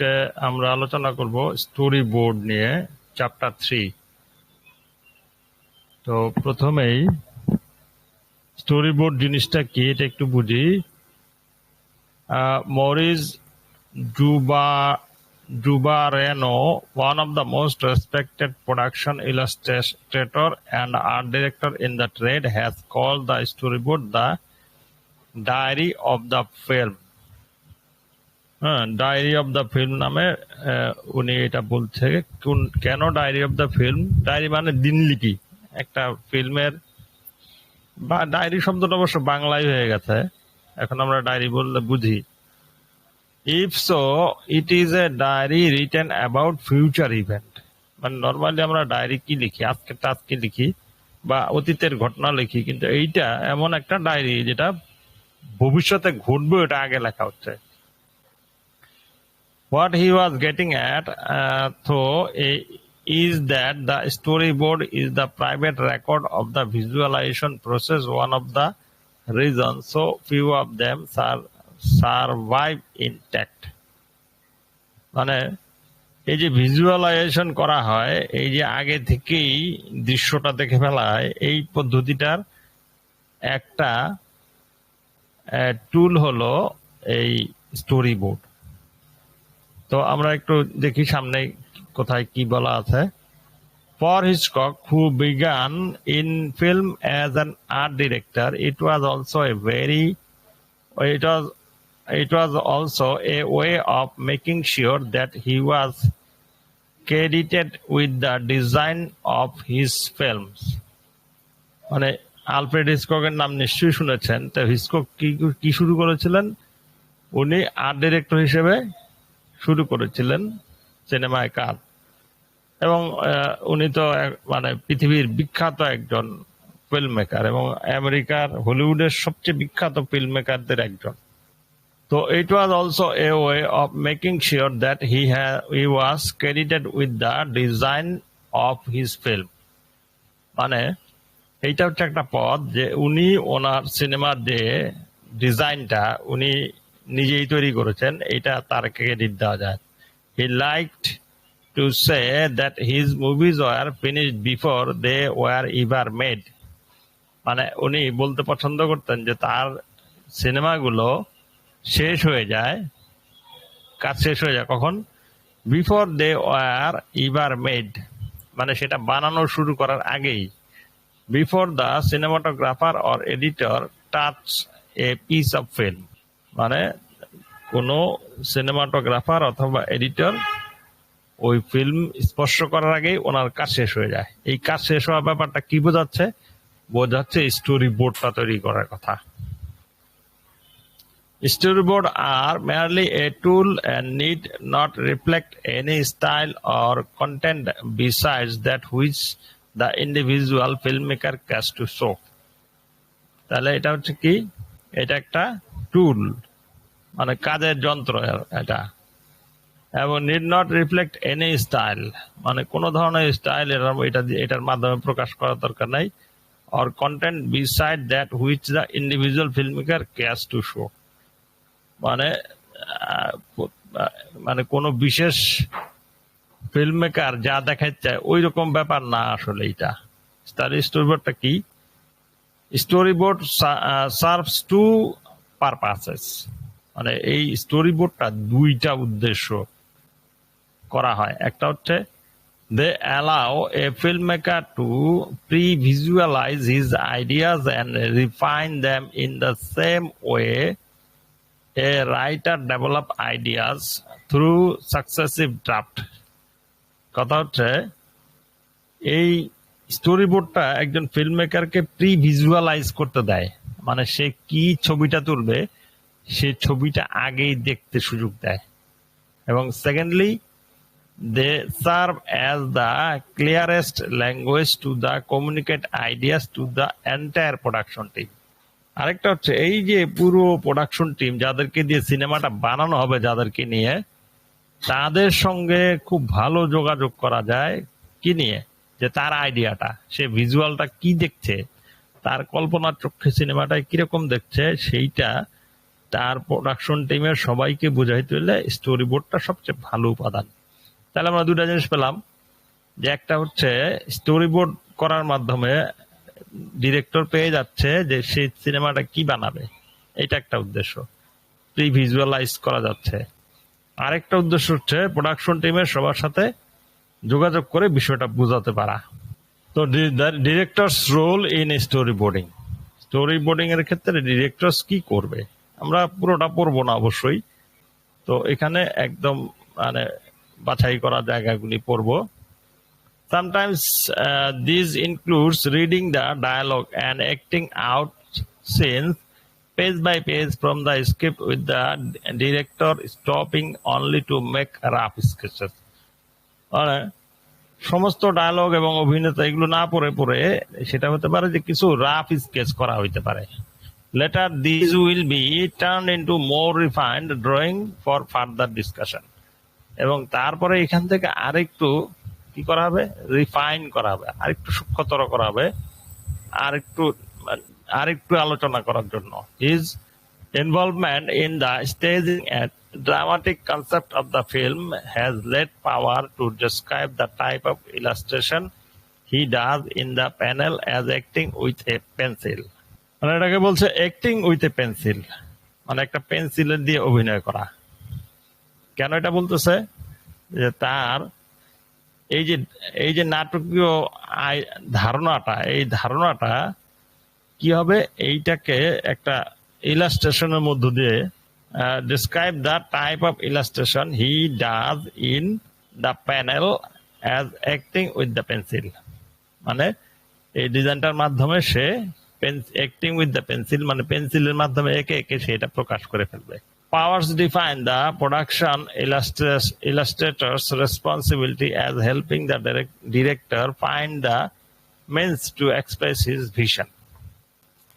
আজকে আমরা আলোচনা করব স্টোরি বোর্ড নিয়ে চ্যাপ্টার থ্রি তো প্রথমেই স্টোরি বোর্ড জিনিসটা কি এটা একটু বুঝি মরিস ডুবা Zuberano one of the most respected production illustrator and art director in the trade has called the storyboard the diary of the film হ্যাঁ ডায়েরি অফ দ্য ফিল্ম নামে উনি এটা বলছে কোন, কেন diary of the film diary মানে দিনলিপি। একটা ফিল্মের, বা ডায়েরি শব্দটা অবশ্য বাংলায় হয়ে গেছে। এখন আমরা ডায়েরি বললে বুঝি। If so it is a diary written about future event মানে নর্মালি আমরা ডায়েরি কি লিখি? আজকেরটা আজকে লিখি, বা অতীতের ঘটনা লিখি, কিন্তু এইটা এমন একটা ডায়েরি যেটা ভবিষ্যতে ঘটবে, ওটা আগে লেখা হচ্ছে। What he was getting at, uh, though, is that the storyboard is the private record of the visualization process. One of the reasons so few of them sur- survive intact. মানে এই যে ভিজুয়ালাইজেশন করা হয় এই যে আগে থেকেই দৃশ্যটা দেখে ফেলা হয় এই পদ্ধতিটার একটা টুল হলো এই স্টোরি বোর্ড তো আমরা একটু দেখি সামনে কোথায় কি বলা আছে। For Hitchcock who began in film as an art director it was also a very it was it was also a way of making sure that he was credited with the design of his film মানে Alfred হিসকের নাম নিশ্চয়ই শুনেছেন। তো হিসকক কি কি শুরু করেছিলেন? উনি আর্ট ডিরেক্টর হিসেবে শুরু করেছিলেন সিনেমায় কাজ এবং উনি তো মানে পৃথিবীর বিখ্যাত একজন ফিল্ম মেকার এবং আমেরিকার, হলিউডের সবচেয়ে বিখ্যাত ফিল্ম মেকারদের একজন। তো it was also a way of making sure that he he was credited with the design of his film মানে এইটা হচ্ছে একটা পদ যে উনি ওনার সিনেমার যে ডিজাইনটা উনি নিজেই তৈরি করেছেন, এটা তার ক্রেডিট দেওয়া যায়। He liked to say that his movies were finished before they were ever made মানে উনি বলতে পছন্দ করতেন যে তার সিনেমাগুলো শেষ হয়ে যায়, কাজ শেষ হয়ে যায় কখন? Before they were ever made মানে সেটা বানানো শুরু করার আগেই। Before the cinematographer or editor touch a piece of film মানে কোন সিনেমাটোগ্রাফার অথবা এডিটর ওই ফিল্ম স্পর্শ করার আগেই ওনার কাজ শেষ হয়ে যায়। এই কাজ শেষ হওয়ার ব্যাপারটা কি বোঝাচ্ছে? বোঝাচ্ছে স্টোরি বোর্ডটা তৈরি করার কথা। Story board are merely a tool and need not reflect any style or content besides that which the individual film maker cares to show তাহলে এটা হচ্ছে কি? এটা একটা টুল মানে কাজের যন্ত্র এটা। এবং need not reflect any style মানে কোনো ধরনের স্টাইল এটা দিয়ে- এটার মাধ্যমে প্রকাশ করার দরকার নাই or content beside that which the individual filmmaker cares to show মানে মানে কোনো বিশেষ ফিল্ম মেকার যা দেখাতে চায় ওই রকম ব্যাপার না আসলে এটা। স্টোরি বোর্ডটা কি? Story board serves two purposes মানে এই স্টোরি বোর্ডটা দুইটা উদ্দেশ্য করা হয়। একটা হচ্ছে they allow a film maker to previsualise his ideas and refine them in the same way a writer develop ideas through successive draft কথা হচ্ছে, এই স্টোরি বোর্ডটা একজন ফিল্ম মেকারকে প্রি ভিজুয়ালাইজ করতে দেয়। মানে সে কি ছবিটা তুলবে, সে ছবিটা আগেই দেখতে সুযোগ দেয়। এবং secondly they serve as the clearest language to the communicate ideas to the entire production team আরেকটা হচ্ছে, এই যে পুরো প্রোডাকশন টিম যাদেরকে দিয়ে সিনেমাটা বানানো হবে, যাদেরকে নিয়ে, তাদের সঙ্গে খুব ভালো যোগাযোগ করা যায়। কি নিয়ে? যে তার আইডিয়াটা সে ভিজুয়ালটা কি দেখছে, তার কল্পনার চক্ষে সিনেমাটায় কীরকম দেখছে, সেইটা তার প্রোডাকশন টিমের সবাইকে বুঝাইতে হলে স্টোরি বোর্ডটা সবচেয়ে ভালো উপাদান। তাহলে আমরা দুটা জিনিস পেলাম, যে একটা হচ্ছে স্টোরি বোর্ড করার মাধ্যমে ডিরেক্টর পেয়ে যাচ্ছে যে সেই সিনেমাটা কি বানাবে, এটা একটা উদ্দেশ্য। প্রি ভিজুয়ালাইজ করা যাচ্ছে। আরেকটা উদ্দেশ্য হচ্ছে প্রোডাকশন টিমের সবার সাথে যোগাযোগ করে বিষয়টা বুঝাতে পারা। তো director's role in story boarding story boarding এর ক্ষেত্রে ডিরেক্টরস কি করবে? আমরা পুরোটা পড়ব না অবশ্যই। তো এখানে একদম মানে বাছাই করা জায়গাগুলি পড়ব। Sometimes this includes reading the dialogue and acting out scenes page by page from the script with the director stopping only to make rough sketches মানে সমস্ত ডায়লগ এবং অভিনেতা এগুলো না পড়ে পড়ে সেটা হতে পারে যে কিছু রাফ স্কেচ করা হইতে পারে। Later this will be turn into more refined drawing for further discussion এবং তারপরে এখান থেকে আরেকটু কি করা হবে? রিফাইন করা হবে, আরেকটু সূক্ষ্মতর করা হবে, আরেকটু আরেকটু আলোচনা করার জন্য। His involvement in the staging and dramatic concept of the film has led power to describe the type of illustration he does in the panel as acting with a pencil মানে এটাকে বলছে অ্যাক্টিং উইথ এ পেন্সিল মানে একটা পেন্সিলের দিয়ে অভিনয় করা কেন এটা বলতেছে যে তার এই যে এই যে নাটকীয় ধারণাটা এই ধারণাটা কি হবে এইটাকে একটা ইলাস্ট্রেশনের মধ্য দিয়ে describe the type of illustration he does in the panel as acting with the pencil মানে এই ডিজাইনটার মাধ্যমে সে অ্যাক্টিং উইথ দ্য পেন্সিল মানে পেন্সিলের মাধ্যমে একে একে সেটা প্রকাশ করে ফেলবে। Powers define the production illustrators, illustrator's responsibility as helping the direct, director find the means to express his vision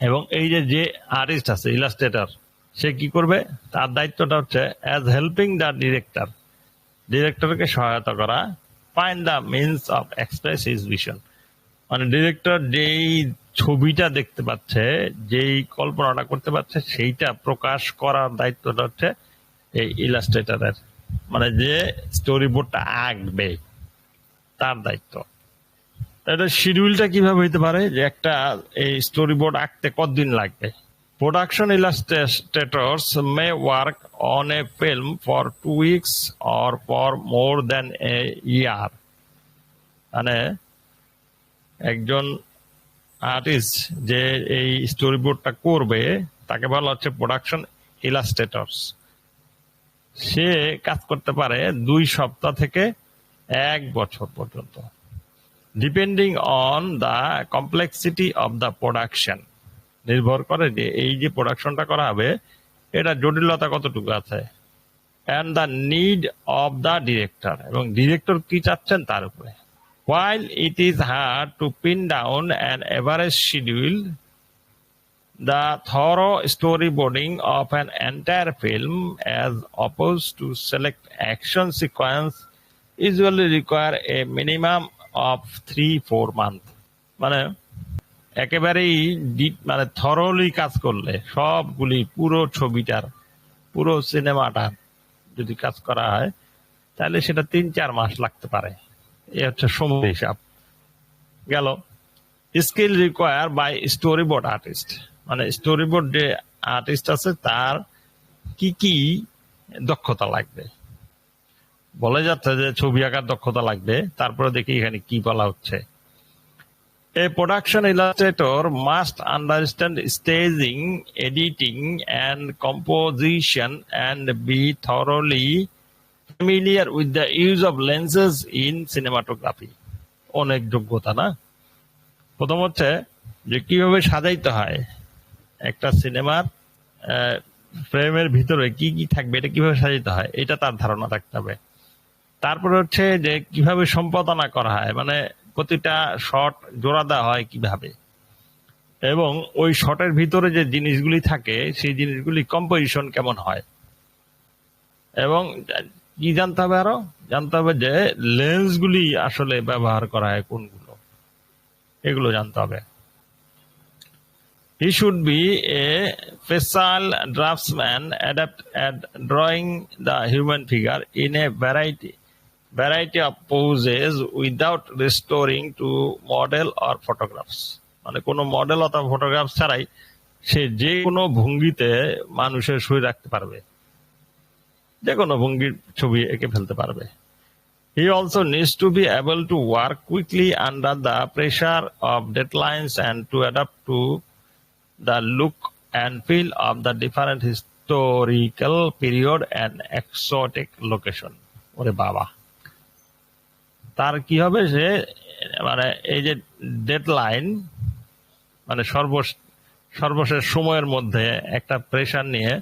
এবং এই যে যে আর্টিস্ট আছে ইলাস্ট্রেটর সে কি করবে? তার দায়িত্বটা হচ্ছে অ্যাজ হেল্পিং দ্য ডিরেক্টর ডিরেক্টরকে সহায়তা করা find the means of express his vision মানে ডিরেক্টর যেই ছবিটা দেখতে পাচ্ছে, যেই কল্পনাটা করতে পারছে, সেইটা প্রকাশ করার দায়িত্বটা হচ্ছে এই ইলাস্ট্রেটারের মানে যে স্টোরি বোর্ডটা আঁকবে, তার দায়িত্ব। এটা শিডিউলটা কীভাবে হইতে পারে? যে একটা এই স্টোরি বোর্ড আঁকতে কতদিন লাগবে? Production illustrators may work on a film for two weeks or for more than a year মানে একজন আর্টিস্ট যে এই স্টোরি বোর্ডটা করবে, তাকে বলা হচ্ছে প্রোডাকশন ইলাস্ট্রেটর্স সে কাজ করতে পারে দুই সপ্তাহ থেকে এক বছর পর্যন্ত। Depending on the complexity of the production নির্ভর করে যে এই যে প্রোডাকশনটা করা হবে, এটা জটিলতা কতটুকু আছে? And the need of the director এবং ডিরেক্টর কি চাচ্ছেন তার উপরে? While it is hard to pin down and average schedule the thorough story boarding of an entire film as oppose to select action sequence usually require a minimum of three four month মানে একেবারেই মানে thoroughly কাজ করলে সবগুলি পুরো ছবিটার, পুরো সিনেমাটার যদি কাজ করা হয়, তাহলে সেটা তিন চার মাস লাগতে পারে। এ হচ্ছে সময় হিসাব। গেল। Skill require by story board artist মানে স্টোরি বোর্ড যে আর্টিস্ট আছে, তার কি কি দক্ষতা লাগবে? বলে যাচ্ছে যে ছবি আঁকার দক্ষতা লাগবে, তারপরে দেখি এখানে কি বলা হচ্ছে। A production illustrator must understand staging, editing, and composition and be thoroughly familiar with the use of lenses in cinematography. অনেক যোগ্যতা না প্রথম হচ্ছে যে কীভাবে সাজাইতে হয় একটা সিনেমার ফ্রেমের ভিতরে কি কি থাকবে এটা কীভাবে সাজাইতে হয় এটা তার ধারণা থাকতে হবে তারপরে হচ্ছে যে কীভাবে সম্পাদনা করা হয় মানে প্রতিটা শট জোড়া দেওয়া হয় কীভাবে? এবং ওই শটের ভিতরে যে জিনিসগুলি থাকে, সেই জিনিসগুলি কম্পোজিশন কেমন হয়? এবং কি জানতে হবে আরও? জানতে হবে যে লেন্সগুলি আসলে ব্যবহার করা হয় কোনগুলো? এগুলো জানতে হবে। He should be a facile draftsman adapt at drawing the human figure in a variety variety of poses without restoring to model or photographs মানে কোন মডেল অথবা ফটোগ্রাফ ছাড়াই সে যে কোনো ভঙ্গিতে মানুষের শুয়ে রাখতে পারবে। যে কোনো ভঙ্গির ছবি এঁকে ফেলতে পারবে। He also needs to be able to work quickly under the pressure of deadlines and to adapt to the look and feel of the different historical period and exotic location ওরে বাবা। তার কি হবে? সে মানে এই যে ডেডলাইন মানে সর্বশ সর্বশেষ সময়ের মধ্যে একটা প্রেশার নিয়ে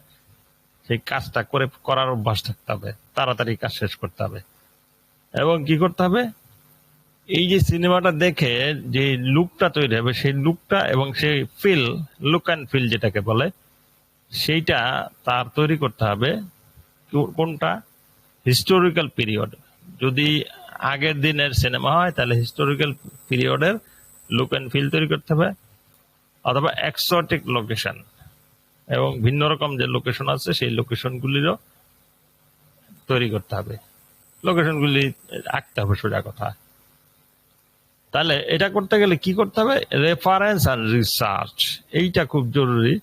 সেই কাজটা করে, করার অভ্যাস থাকতে হবে। তাড়াতাড়ি কাজ শেষ করতে হবে। এবং কি করতে হবে? এই যে সিনেমাটা দেখে যে লুকটা তৈরি হবে, সেই লুকটা এবং সেই ফিল লুক অ্যান্ড ফিল যেটাকে বলে, সেইটা তার তৈরি করতে হবে। কোনটা? হিস্টোরিক্যাল পিরিয়ড যদি আগের দিনের সিনেমা হয়, তাহলে হিস্টোরিক্যাল পিরিয়ডের লুক অ্যান্ড ফিল তৈরি করতে হবে, অথবা এক্সোটিক লোকেশন এবং ভিন্ন রকম যে লোকেশন আছে, সেই লোকেশনগুলিরও তৈরি করতে হবে। লোকেশনগুলি আঁকতে হবে সোজা কথা। তাহলে এটা করতে গেলে কি করতে হবে? রেফারেন্স আর রিসার্চ এইটা খুব জরুরি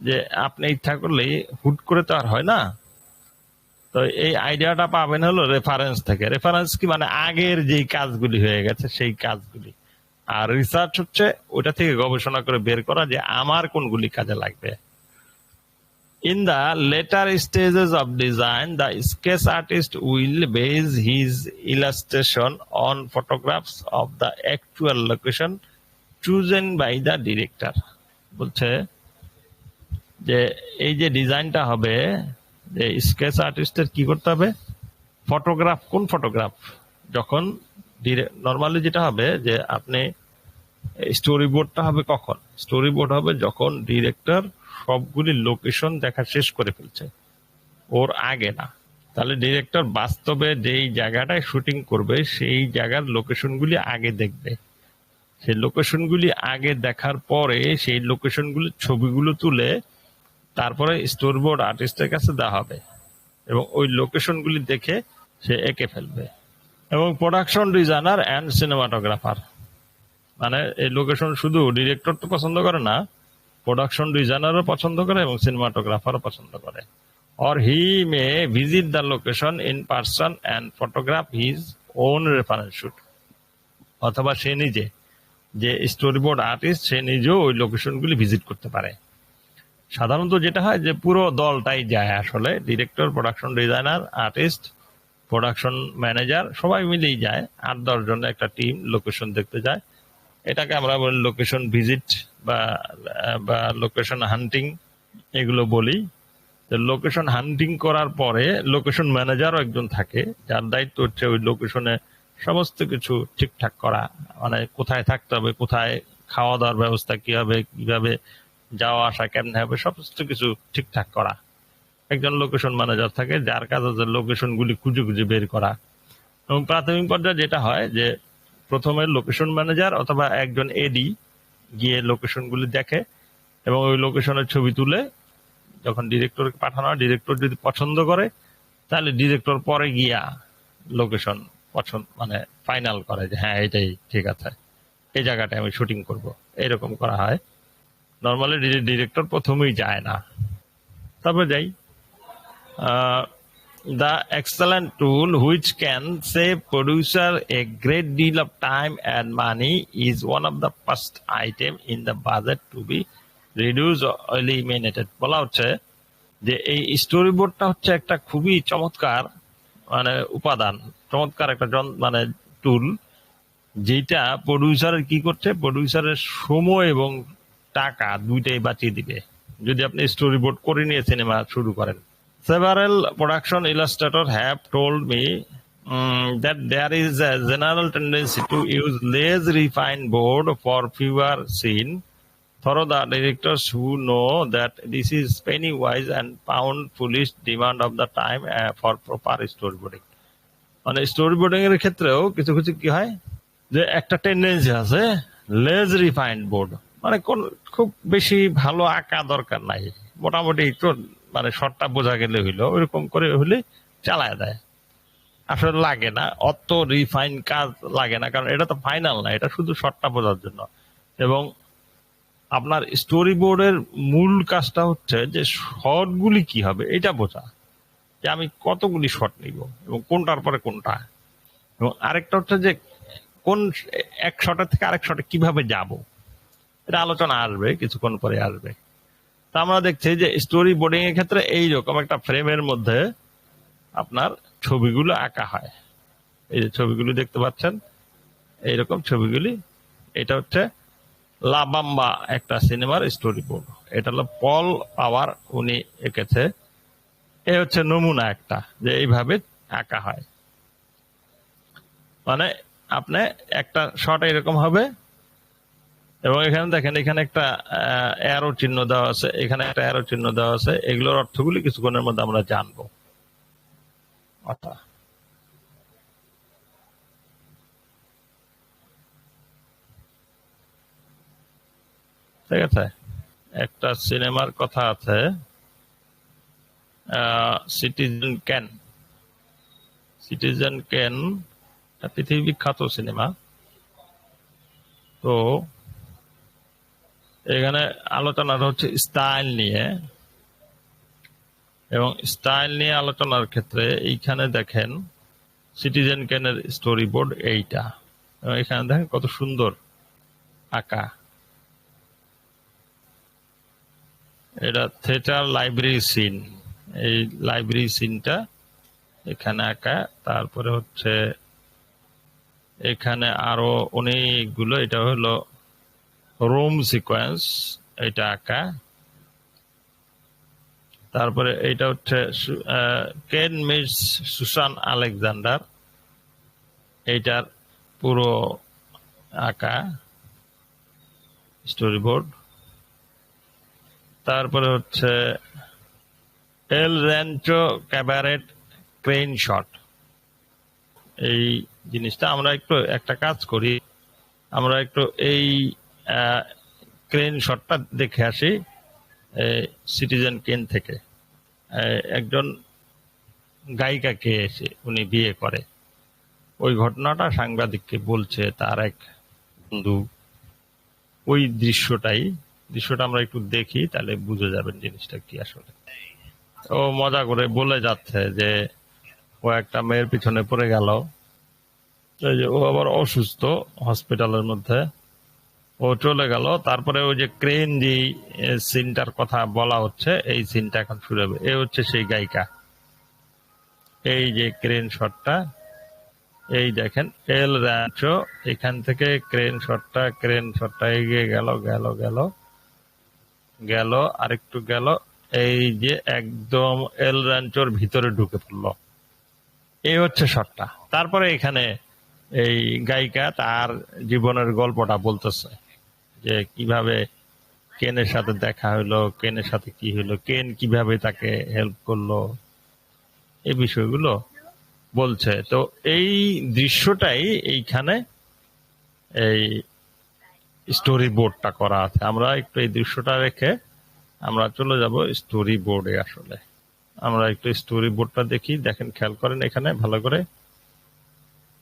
যে আপনি ইচ্ছা করলেই হুট করে তো আর হয় না। তো এই আইডিয়াটা পাবেন হলো রেফারেন্স থেকে। রেফারেন্স কি মানে আগের যে কাজগুলি হয়ে গেছে, সেই কাজগুলি। আর রিসার্চ হচ্ছে ওটা থেকে গবেষণা করে বের করা যে আমার কোনগুলি কাজে লাগবে। In the later stages of design the sketch artist will base his illustration on photograph of the actual location chosen by the director বলছে যে, এই যে ডিজাইনটা হবে স্কেচ আর্টিস্টের কি করতে হবে? ফটোগ্রাফ কোন ফটোগ্রাফ যখন নর্মালি যেটা হবে যে আপনি স্টোরি বোর্ডটা হবে কখন? স্টোরি বোর্ড হবে যখন ডিরেক্টর সবগুলি লোকেশন দেখা শেষ করে ফেলছে। ওর আগে না। তাহলে ডিরেক্টর বাস্তবে যেই জায়গাটায় শুটিং করবে, সেই জায়গার লোকেশনগুলি আগে দেখবে। সেই লোকেশনগুলি আগে দেখার পরে সেই লোকেশনগুলি ছবিগুলো তুলে তারপরে স্টোরি বোর্ড আর্টিস্টের কাছে দেওয়া হবে এবং ওই লোকেশনগুলি দেখে সে এঁকে ফেলবে। এবং প্রোডাকশন ডিজাইনার অ্যান্ড সিনেমাটোগ্রাফার মানে এই লোকেশন শুধু ডিরেক্টর তো পছন্দ করে না প্রোডাকশন ডিজাইনারও পছন্দ করে এবং সিনেমাটোগ্রাফারও পছন্দ করে। Or he may visit the location in person and photograph his own reference shoot অথবা সে নিজে, যে স্টোরি বোর্ড আর্টিস্ট সে নিজেও ওই লোকেশনগুলি ভিজিট করতে পারে। সাধারণত যেটা হয় যে পুরো দলটাই যায় আসলে director production designer artist production manager সবাই মিলেই যায়। আট দশ জনের একটা টিম লোকেশন দেখতে যায়। এটাকে আমরা বলি লোকেশন ভিজিট বা বা লোকেশন হান্টিং এগুলো বলি। লোকেশন হান্টিং করার পরে লোকেশন ম্যানেজারও একজন থাকে, যার দায়িত্ব হচ্ছে ওই লোকেশনে সমস্ত কিছু ঠিকঠাক করা। মানে কোথায় থাকতে হবে, কোথায় খাওয়া দাওয়ার ব্যবস্থা কি হবে কীভাবে যাওয়া, আসা কেমনে হবে, সমস্ত কিছু ঠিকঠাক করা। একজন লোকেশন ম্যানেজার থাকে, যার কাজ হচ্ছে লোকেশন গুলি খুঁজে খুঁজে বের করা। এবং প্রাথমিক পর্যায়ে যেটা হয় যে, প্রথমে লোকেশন ম্যানেজার অথবা একজন এডি গিয়ে লোকেশন গুলি দেখে এবং ওই লোকেশনের ছবি তুলে যখন ডিরেক্টরকে পাঠানো হয় ডিরেক্টর যদি পছন্দ করে, তাহলে ডিরেক্টর পরে গিয়া লোকেশন পছন্দ মানে ফাইনাল করে যে হ্যাঁ এটাই ঠিক আছে। এই জায়গাটায় আমি শুটিং করব। এরকম করা হয়। নর্মালি ডিরেক্টর প্রথমেই যায় না। তারপরে যাই। The excellent tool which can save producer a great deal of time and money is one of the first item in the budget to be reduce eliminated বলা হচ্ছে যে, এই স্টোরি বোর্ডটা হচ্ছে একটা খুবই চমৎকার মানে উপাদান। চমৎকার একটা মানে টুল যেটা প্রডিউসারের কি করছে? প্রডিউসারের সময় এবং টাকা দুইটাই বাঁচিয়ে দিবে। যদি আপনি স্টোরি বোর্ড করে নিয়ে সিনেমা শুরু করেন। Several production illustrator have told me that there is a general tendency to use less refine board for fewer scene for the directors who know that this is penny wise and pound foolish demand of the time for proper story boarding মানে story boarding এর ক্ষেত্রেও কিছু কিছু কি হয়? যে একটা tendency আছে লেজ রিফাইন্ড বোর্ড মানে কোন, খুব বেশি ভালো আঁকা দরকার নাই। মোটামুটি একটু মানে শর্টটা বোঝা গেলে হইল, ওইরকম করে হলে চালায় দেয়। আসলে লাগে না, অত রিফাইন কাজ লাগে না, কারণ এটা তো ফাইনাল না, এটা শুধু শর্টটা বোঝার জন্য। এবং আপনার স্টোরি বোর্ডের মূল কাজটা হচ্ছে যে শর্টগুলি কি হবে, এটা বোঝা। যে আমি কতগুলি শর্ট নিব, এবং কোনটার পরে কোনটা। এবং আরেকটা হচ্ছে যে কোন এক শটের থেকে আরেক শটে কীভাবে যাব। এটা আলোচনা আসবে, কিছুক্ষণ পরে আসবে। তা আমরা দেখছি যে স্টোরি বোর্ডিং এর ক্ষেত্রে এইরকম একটা ফ্রেমের মধ্যে আপনার ছবিগুলো আঁকা হয়। এই যে ছবিগুলি দেখতে পাচ্ছেন, এইরকম ছবিগুলি। এটা হচ্ছে লাবাম্বা একটা সিনেমার স্টোরি বোর্ড এটা হলো পল পাওয়ার উনি এঁকেছে। এ হচ্ছে নমুনা একটা, যে এইভাবে আঁকা হয়। মানে আপনি একটা শট এরকম হবে এবং এখানে দেখেন, এখানে একটা অ্যারো চিহ্ন দেওয়া আছে। এখানে একটা অ্যারো চিহ্ন দেওয়া আছে। এগুলোর অর্থগুলি কিছুক্ষণের মধ্যে আমরা জানব। অর্থাৎ ঠিক আছে? একটা সিনেমার কথা আছে সিটিজেন ক্যান সিটিজেন ক্যান পৃথিবী বিখ্যাত সিনেমা। তো এখানে আলোচনাটা হচ্ছে স্টাইল নিয়ে। এবং স্টাইল নিয়ে আলোচনার ক্ষেত্রে এইখানে দেখেন সিটিজেন ক্যানের স্টোরি বোর্ড এইটা। এবং এখানে দেখেন কত সুন্দর আঁকা। এটা থিয়েটার লাইব্রেরি সিন এই লাইব্রেরি সিনটা এখানে আঁকা। তারপরে হচ্ছে এখানে আরও অনেকগুলো, এটা হলো রোম সিকোয়েন্স এটা আঁকা। তারপরে এটা হচ্ছে কেন মিস সুসান আলেকজান্ডার। এইটার পুরো আঁকা স্টোরি বোর্ড তারপরে হচ্ছে El Rancho cabaret crane shot. এই জিনিসটা আমরা একটু একটা কাজ করি। আমরা একটু এই ক্রেন শটটা দেখে আসি সিটিজেন কেন থেকে। একজন গায়িকা গায়িকাকে এসে উনি বিয়ে করে। ওই ঘটনাটা সাংবাদিককে বলছে তার এক বন্ধু। ওই দৃশ্যটাই, দৃশ্যটা আমরা একটু দেখি, তাহলে বুঝে যাবেন জিনিসটা কি আসলে। ও মজা করে বলে যাচ্ছে যে, ও একটা মেয়ের পিছনে পড়ে গেল। ও আবার অসুস্থ হসপিটালের মধ্যে। ও চলে গেল। তারপরে ওই যে ক্রেন যে সিনটার কথা বলা হচ্ছে, এই সিনটা এখন শুরু হবে। এ হচ্ছে সেই গায়িকা। এই যে ক্রেন শটটা, এই দেখেন, এল র্যাঞ্চো, এখান থেকে ক্রেন শটটা ক্রেন শটটা এগিয়ে গেল গেল গেল গেল, আরেকটু গেল, এই যে একদম এল র্যাঞ্চোর ভিতরে ঢুকে পড়ল। এই হচ্ছে শটটা। তারপরে এখানে এই গায়িকা তার জীবনের গল্পটা বলতেছে। যে কীভাবে কেনের সাথে দেখা হলো, কেনের সাথে কি হলো, কেন কীভাবে তাকে হেল্প করল এই বিষয়গুলো বলছে। তো এই দৃশ্যটাই এইখানে এই স্টোরি বোর্ডটা করা আছে। আমরা একটু এই দৃশ্যটা রেখে আমরা চলে যাব স্টোরি বোর্ডে আসলে। আমরা একটু স্টোরি বোর্ডটা দেখি। দেখেন, খেয়াল করেন এখানে, ভালো করে।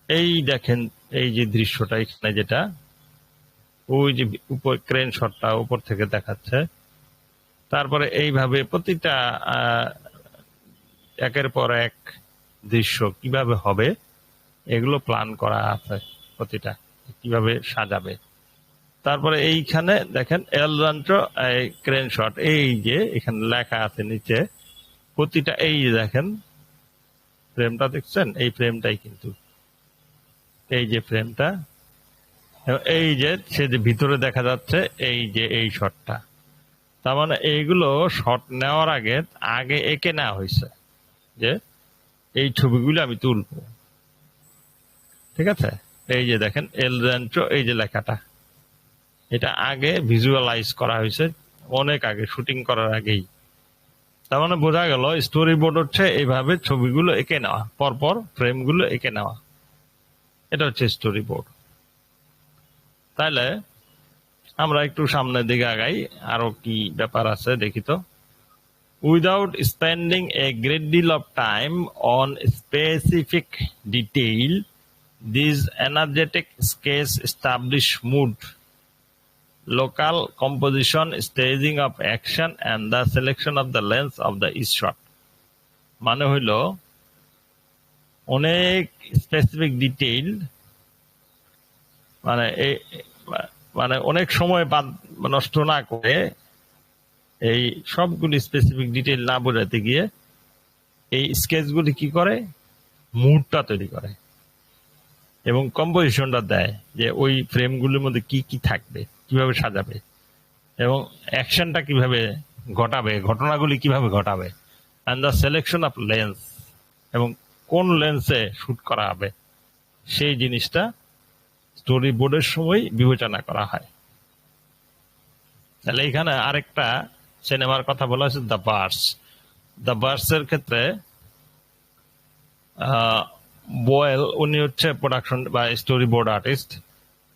এই দেখেন, এই যে দৃশ্যটা এখানে যেটা ওই যে উপর ক্রেন শটটা উপর থেকে দেখাচ্ছে। তারপরে এইভাবে প্রতিটা একের পর এক দৃশ্য কীভাবে হবে, এগুলো প্ল্যান করা আছে প্রতিটা, কীভাবে সাজাবে। তারপরে এইখানে দেখেন এল যন্ত্র ক্রেন শট এই যে এখানে লেখা আছে নিচে, প্রতিটা এই যে দেখেন ফ্রেমটা দেখছেন? এই ফ্রেমটাই কিন্তু। এই যে ফ্রেমটা এই যে সে যে ভিতরে দেখা যাচ্ছে, এই যে এই শটটা। তার মানে এইগুলো শট নেওয়ার আগে আগে এঁকে নেওয়া হয়েছে যে এই ছবিগুলো আমি তুলব। ঠিক আছে? এই যে দেখেন, এল এই যে লেখাটা। এটা আগে ভিজুয়ালাইজ করা হয়েছে, অনেক আগে শুটিং করার আগেই। তার মানে বোঝা গেল স্টোরি বোর্ড হচ্ছে এইভাবে ছবিগুলো এঁকে নেওয়া, পরপর ফ্রেমগুলো এঁকে নেওয়া। এটা হচ্ছে স্টোরি বোর্ড তাহলে আমরা একটু সামনের দিকে আগাই আরও কি ব্যাপার আছে দেখি তো without spending a great deal of time on specific detail this energetic sketch establish mood local composition, staging of action, and the selection of the length of the each. মানে হইল অনেক স্পেসিফিক ডিটেইল মানে এই মানে অনেক সময় বাদ, নষ্ট না করে এই সবগুলি স্পেসিফিক ডিটেল না বোঝাতে গিয়ে এই স্কেচগুলি কি করে? মুডটা তৈরি করে। এবং কম্পোজিশনটা দেয় যে ওই ফ্রেমগুলির মধ্যে কি কি থাকবে, কীভাবে সাজাবে এবং অ্যাকশনটা কীভাবে ঘটাবে, ঘটনাগুলি কীভাবে ঘটাবে and the selection of lens এবং কোন লেন্সে শুট করা হবে, সেই জিনিসটা স্টোরি বোর্ডের সময় বিবেচনা করা হয়। তাহলে এখানে আরেকটা সিনেমার কথা বলা হয়েছে দ্য বার্স দ্য বার্স এর ক্ষেত্রে বয়েল উনি হচ্ছে প্রোডাকশন বা story board artist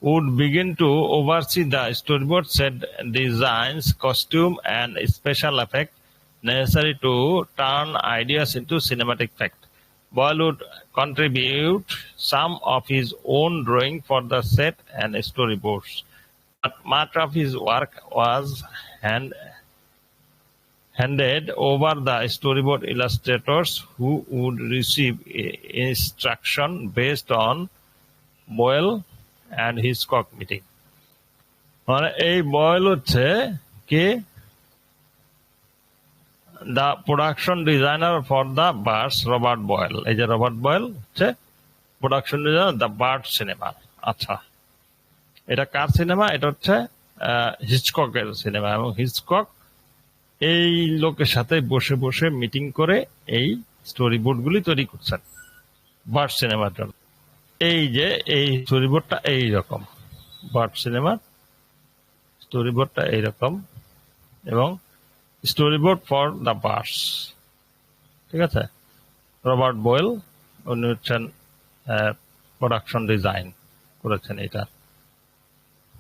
would begin to oversee the story board set design costume and special effect necessary to turn ideas into cinematic fact would contribute some of his own drawing for the set and storyboards, but much of his work was hand, handed over the storyboard illustrators who would receive instruction based on Boyle and Hitchcock meeting. মানে এই Boyle হচ্ছে কে the production designer for the Birds Robert Boyle এই যে Robert Boyle হচ্ছে production designer the Bird cinema আচ্ছা। এটা কার cinema এটা হচ্ছে হিচককের সিনেমা এবং হিচকক এই লোকের সাথে বসে বসে মিটিং করে এই স্টোরি বোর্ডগুলি তৈরি করছেন বার্ড সিনেমার জন্য। এই যে, এই স্টোরি বোর্ডটা এইরকম। বার্ড সিনেমার স্টোরি বোর্ডটা এইরকম এবং story board for the Birds ঠিক আছে? রবার্ট বয়েল উনি হচ্ছেন প্রোডাকশন ডিজাইন করেছেন এটা।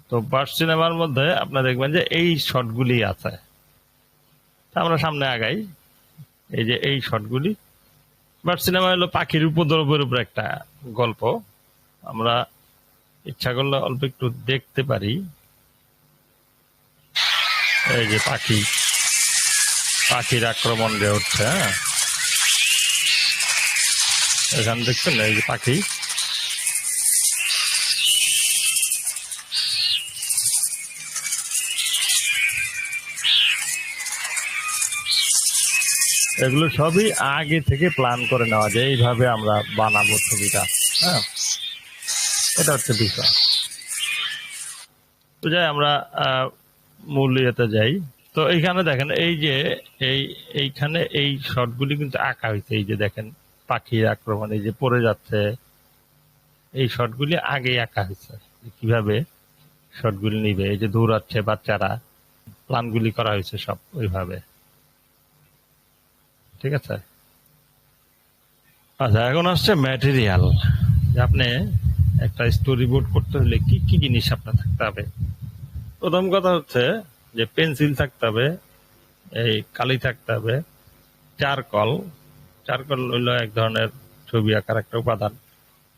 তো বার্ড সিনেমার মধ্যে আপনারা দেখবেন যে এই শটগুলি আছে। আমরা সামনে আগাই। এই যে এই শটগুলি বাট সিনেমা হলো পাখির উপদ্রবের উপর একটা গল্প। আমরা ইচ্ছা করলে অল্প একটু দেখতে পারি। এই যে পাখি। পাখির আক্রমণ যে হচ্ছে হ্যাঁ? এখানে দেখছেন এই যে পাখি। এগুলো সবই আগে থেকে প্ল্যান করে নেওয়া যায়, এইভাবে আমরা বানাবো ছবিটা হ্যাঁ? এটা হচ্ছে বিষয়। তো যাই, আমরা মূল ইয়েতে যাই। তো এইখানে দেখেন, এই যে, এই, এইখানে এই শটগুলি কিন্তু আঁকা হয়েছে। এই যে দেখেন, পাখির আক্রমণ, এই যে পড়ে যাচ্ছে। এই শটগুলি আগেই আঁকা হয়েছে। কীভাবে শটগুলি নিবে? এই যে দৌড়াচ্ছে বাচ্চারা। প্ল্যানগুলি করা হয়েছে সব ওইভাবে। ঠিক আছে? আচ্ছা এখন আসছে ম্যাটেরিয়াল আপনি একটা স্টোরি বোর্ড করতে হলে কি কি জিনিস আপনার থাকতে হবে? প্রথম কথা হচ্ছে যে পেন্সিল থাকতে হবে, এই কালি থাকতে হবে, চারকল চারকল হইল এক ধরনের ছবি আঁকার একটা উপাদান,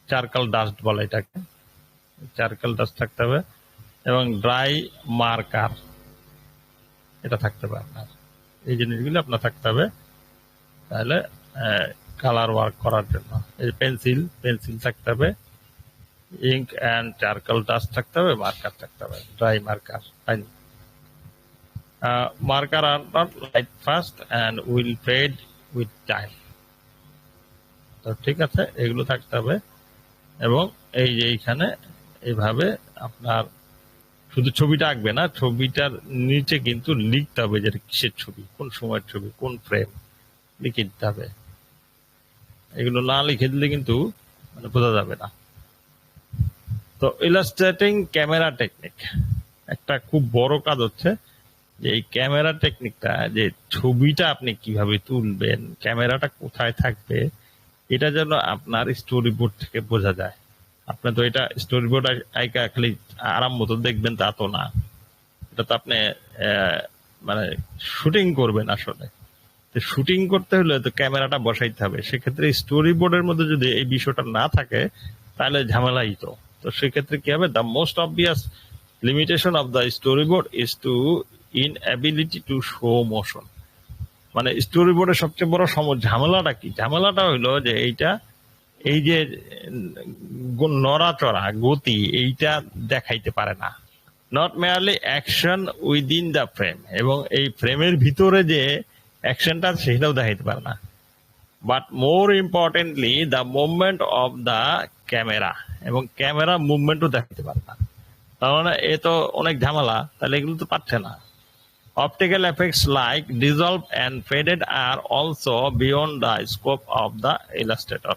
চারকল ডাস্ট বলে এটাকে, চারকল ডাস্ট থাকতে হবে এবং ড্রাই মার্কার এটা থাকতে হবে আপনার। এই জিনিসগুলো আপনার থাকতে হবে তাহলে কালার ওয়ার্ক করার জন্য। এই পেন্সিল পেন্সিল থাকতে হবে ইঙ্ক অ্যান্ড চারকল ডাস্ট থাকতে হবে মার্কার থাকতে হবে dry marker fine marker are not light fast and will fade with time তো ঠিক আছে, এগুলো থাকতে হবে। এবং এই যে এইখানে এইভাবে আপনার শুধু ছবিটা আঁকবে না, ছবিটার নিচে কিন্তু লিখতে হবে যে কিসের ছবি, কোন সময়ের ছবি, কোন ফ্রেম লিখে দিতে হবে। এগুলো না লিখে দিলে কিন্তু মানে বোঝা যাবে না। তো ইলাস্ট্রেটিং ক্যামেরা টেকনিক একটা খুব বড় কাজ হচ্ছে যে এই ক্যামেরা টেকনিকটা, যে ছবিটা আপনি কীভাবে তুলবেন, ক্যামেরাটা কোথায় থাকবে, এটা যেন আপনার স্টোরি বোর্ড থেকে বোঝা যায়। আপনি তো এটা স্টোরি বোর্ড আইকা খালি আরাম মতো দেখবেন, তা তো না। এটা তো আপনি মানে শুটিং করবেন আসলে। তো শুটিং করতে হলে তো ক্যামেরাটা বসাইতে হবে। সেক্ষেত্রে স্টোরি বোর্ডের মধ্যে যদি এই বিষয়টা না থাকে, তাহলে ঝামেলাই তো। তো সেক্ষেত্রে কি হবে? The most obvious limitation of the story board is to inability to show motion মানে স্টোরি বোর্ডের সবচেয়ে বড় সম ঝামেলাটা কি? ঝামেলাটা হইল যে এইটা, এই যে নড়াচড়া, গতি, এইটা দেখাইতে পারে না। Not merely action within the frame এবং এই ফ্রেমের ভিতরে যে অ্যাকশনটা সেটাও দেখাইতে পারে না। But more importantly the movement of the camera এবং ক্যামেরা মুভমেন্টও দেখাইতে পারে না। তার মানে এ তো অনেক ঝামেলা, তাহলে এগুলো তো পাচ্ছে না। Optical effects like dissolve and faded are also beyond the scope of the illustrator.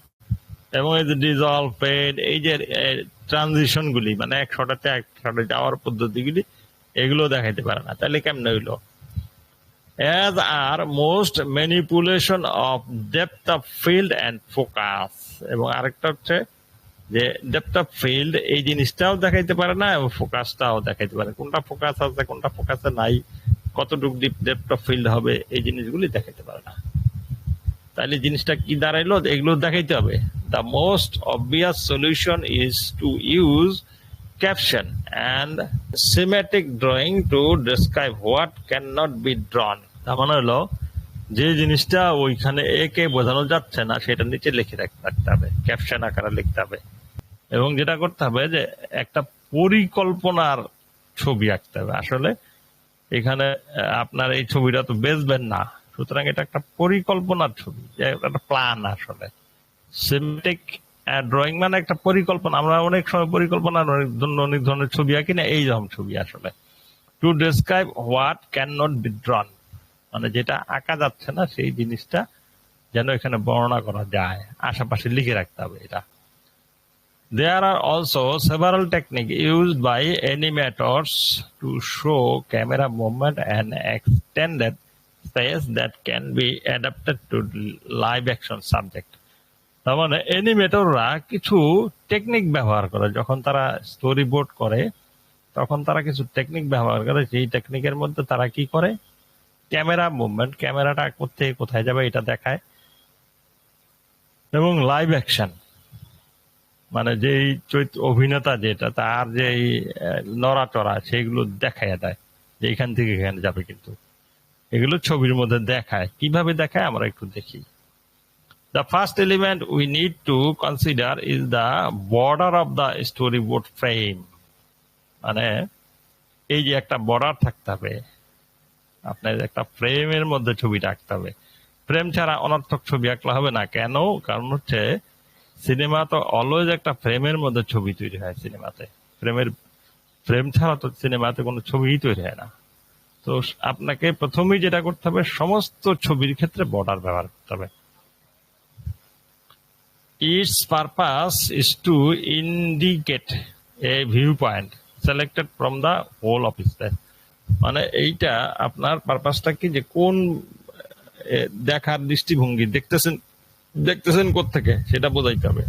এবং এই যে ডিজলভ ফেড এই যে ট্রানজিশন গুলি মানে এক শটাতে এক শটে যাওয়ার পদ্ধতিগুলি, এগুলো দেখাইতে পারে না। তাহলে কেমনে হইল? As are most manipulation of depth of field and focus এবং আরেকটা হচ্ছে যে ডেপথ অফ ফিল্ড এই জিনিসটাও দেখাইতে পারে না, এবং ফোকাসটাও দেখাইতে পারে। কোনটা ফোকাস আছে, কোনটা ফোকাসে নাই। কতটুকু ডিপ ডেপথ অফ ফিল্ড হবে, এই জিনিসগুলি দেখাইতে পারে না। তাহলে জিনিসটা কি দাঁড়াইলো? এগুলো দেখাইতে হবে। The most obvious solution is to use caption and schematic drawing to describe what can not be drawn তার মানে হলো, যে জিনিসটা ওইখানে একে বোঝানো যাচ্ছে না, সেটা নিচে লিখে রাখ- রাখতে হবে। ক্যাপশন আকারে লিখতে হবে। এবং যেটা করতে হবে যে একটা পরিকল্পনার ছবি আঁকতে হবে। আসলে এখানে আপনার এই ছবিটা তো বেচবেন না। সুতরাং এটা একটা পরিকল্পনার ছবি একটা প্ল্যান আসলে। সিমেটিক ড্রয়িং মানে একটা পরিকল্পনা। আমরা অনেক সময় পরিকল্পনার অনেক ধরনের অনেক ধরনের ছবি আঁকি না, এই রকম ছবি আসলে। To describe what can not be drawn মানে যেটা আঁকা যাচ্ছে না, সেই জিনিসটা যেন এখানে বর্ণনা করা যায়। আশেপাশে লিখে রাখতে হবে এটা। There are also several techniques used by animators to show camera movement and extended space that can be adapted to live action subject. তার মানে অ্যানিমেটররা কিছু টেকনিক ব্যবহার করে যখন তারা স্টোরি বোর্ড করে তখন তারা কিছু টেকনিক ব্যবহার করে সেই টেকনিকের মধ্যে তারা কি করে ক্যামেরা মুভমেন্ট ক্যামেরাটা কোথায় কোথায় যাবে এটা দেখায় এবং লাইভ অ্যাকশন মানে যেই চৈত, অভিনেতা যেটা, তার যে নড়াচড়া সেগুলো দেখায় দেয়। যে এখান থেকে এখানে যাবে কিন্তু। এগুলো ছবির মধ্যে দেখায়। কীভাবে দেখায় আমরা একটু দেখি। The first element we need to consider is the border of the story board frame মানে এই যে একটা বর্ডার থাকতে হবে, আপনার একটা ফ্রেমের মধ্যে ছবিটা আঁকতে হবে। ফ্রেম ছাড়া অনর্থক ছবি আঁকলে হবে না। কেন? কারণ হচ্ছে সিনেমা তো অলওয়েজ একটা ফ্রেমের মধ্যে ছবি তৈরি হয় সিনেমাতে। ফ্রেমের, ফ্রেম ছাড়া তো সিনেমাতে কোনো ছবিই তৈরি হয় না। তো আপনাকে প্রথমেই যেটা করতে হবে, সমস্ত ছবির ক্ষেত্রে বর্ডার ব্যবহার করতে হবে। Its purpose is to indicate a view point selected from the whole of মানে এইটা আপনার পারপাসটা কি যে কোন দেখার দৃষ্টিভঙ্গি দেখতেছেন দেখতেছেন থেকে সেটা বোঝাইতে হবে।